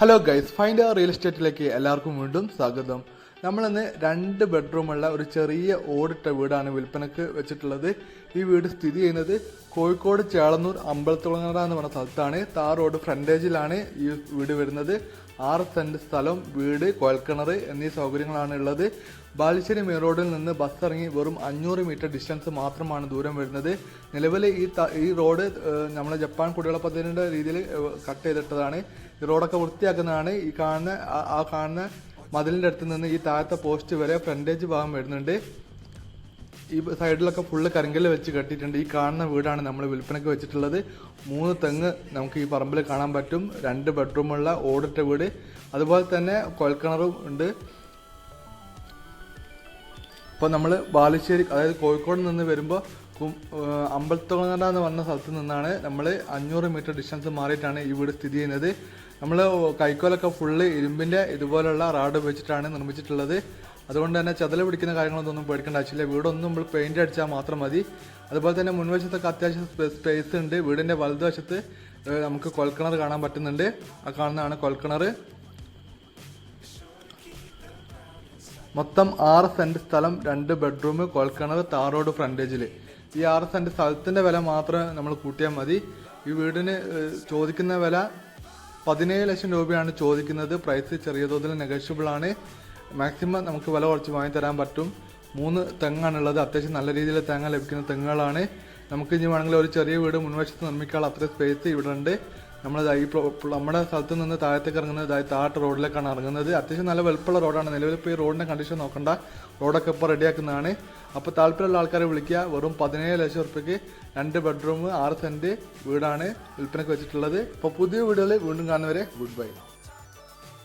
Hello guys find real എസ്റ്റേറ്റിലേക്ക് എല്ലാവർക്കും വീണ്ടും സ്വാഗതം. നമ്മളിന്ന് രണ്ട് ബെഡ്റൂമുള്ള ഒരു ചെറിയ ഓടിട്ട വീടാണ് വിൽപ്പനക്ക് വെച്ചിട്ടുള്ളത്. ഈ വീട് സ്ഥിതി ചെയ്യുന്നത് കോഴിക്കോട് ചേളന്നൂർ അമ്പലത്തുളങ്ങര എന്ന് പറഞ്ഞ സ്ഥലത്താണ്. താർ റോഡ് ഫ്രണ്ടേജിലാണ് ഈ വീട് വരുന്നത്. ആറ് സെന്റ് സ്ഥലം വീട് കൊൽക്കിണർ എന്നീ സൗകര്യങ്ങളാണ് ഉള്ളത്. ബാലുശ്ശേരി മെയിൻ റോഡിൽ നിന്ന് ബസ് ഇറങ്ങി വെറും അഞ്ഞൂറ് മീറ്റർ ഡിസ്റ്റൻസ് മാത്രമാണ് ദൂരം വരുന്നത്. നിലവിൽ ഈ ഈ റോഡ് നമ്മൾ ജപ്പാൻ കുടിവെള്ള പദ്ധതിയുടെ രീതിയിൽ കട്ട് ചെയ്തിട്ടതാണ്. ഈ റോഡൊക്കെ വൃത്തിയാക്കുന്നതാണ്. ഈ കാണുന്ന ആ കാണുന്ന മതിലിന്റെ അടുത്ത് നിന്ന് ഈ താഴത്തെ പോസ്റ്റ് വരെ ഫ്രണ്ടേജ് ഭാഗം വരുന്നുണ്ട്. ഈ സൈഡിലൊക്കെ ഫുള്ള് കരിങ്കല്ല് വെച്ച് കെട്ടിയിട്ടുണ്ട്. ഈ കാണുന്ന വീടാണ് നമ്മൾ വിൽപ്പനയ്ക്ക് വെച്ചിട്ടുള്ളത്. മൂന്ന് തെങ്ങ് നമുക്ക് ഈ പറമ്പിൽ കാണാൻ പറ്റും. രണ്ട് ബെഡ്റൂമുള്ള ഓടിട്ട വീട്. അതുപോലെ തന്നെ കൊൽക്കിണറും ഉണ്ട്. ഇപ്പോൾ നമ്മൾ ബാലുശ്ശേരി അതായത് കോഴിക്കോട് നിന്ന് വരുമ്പോൾ അമ്പലത്തുളങ്ങര എന്ന് പറഞ്ഞ സ്ഥലത്ത് നിന്നാണ് നമ്മൾ അഞ്ഞൂറ് മീറ്റർ ഡിസ്റ്റൻസ് മാറിയിട്ടാണ് ഈ വീട് സ്ഥിതി ചെയ്യുന്നത്. നമ്മൾ കൈക്കോലൊക്കെ ഫുള്ള് ഇരുമ്പിന്റെ ഇതുപോലുള്ള റാഡ് ഉപയോഗിച്ചിട്ടാണ് നിർമ്മിച്ചിട്ടുള്ളത്. അതുകൊണ്ട് തന്നെ ചതല പിടിക്കുന്ന കാര്യങ്ങളൊന്നും പേടിക്കേണ്ട ആവശ്യമില്ല. വീടൊന്നും നമ്മൾ പെയിന്റ് അടിച്ചാൽ മാത്രം മതി. അതുപോലെ തന്നെ മുൻവശത്തൊക്കെ അത്യാവശ്യം സ്പേസ് ഉണ്ട്. വീടിന്റെ വലതുവശത്ത് നമുക്ക് കൊൽക്കിണർ കാണാൻ പറ്റുന്നുണ്ട്. ആ കാണുന്നതാണ് കൊൽക്കിണർ. മൊത്തം ആറ് സെന്റ് സ്ഥലം രണ്ട് ബെഡ്റൂം കൊൽക്കിണർ താറോഡ് ഫ്രണ്ടേജിൽ ഈ ആറ് സെന്റ് സ്ഥലത്തിന്റെ വില മാത്രം നമ്മൾ കൂട്ടിയാൽ മതി. ഈ വീടിന് ചോദിക്കുന്ന വില പതിനേഴ് ലക്ഷം രൂപയാണ് ചോദിക്കുന്നത്. പ്രൈസ് ചെറിയ തോതിൽ നെഗോഷ്യബിൾ ആണ്. മാക്സിമം നമുക്ക് വില കുറച്ച് വാങ്ങി തരാൻ പറ്റും. മൂന്ന് തെങ്ങാണുള്ളത്. അത്യാവശ്യം നല്ല രീതിയിൽ തേങ്ങ ലഭിക്കുന്ന തെങ്ങുകളാണ്. നമുക്ക് ഇനി വേണമെങ്കിൽ ഒരു ചെറിയ വീട് മുൻവശത്ത് നിർമ്മിക്കാനുള്ള അത്ര സ്പേസ് ഇവിടെ ഉണ്ട്. നമ്മൾ ഈ നമ്മുടെ സ്ഥലത്ത് നിന്ന് താഴത്തേക്ക് ഇറങ്ങുന്നത് താഴത്തെ റോഡിലേക്കാണ് ഇറങ്ങുന്നത്. അത്യാവശ്യം നല്ല വെളുപ്പുള്ള റോഡാണ്. നിലവിൽ ഇപ്പോൾ ഈ റോഡിന്റെ കണ്ടീഷൻ നോക്കണ്ട. റോഡൊക്കെ ഇപ്പോൾ റെഡിയാക്കുന്നതാണ് അപ്പോൾ താല്പര്യമുള്ള ആൾക്കാരെ വിളിക്കുക. വെറും പതിനേഴ് ലക്ഷം റുപ്യക്ക് രണ്ട് ബെഡ്റൂം ആറ് സെന്റ് വീടാണ് വിൽപ്പനയ്ക്ക് വെച്ചിട്ടുള്ളത്. അപ്പോൾ പുതിയ വീടുകൾ വീണ്ടും കാണുന്നവരെ ഗുഡ് ബൈ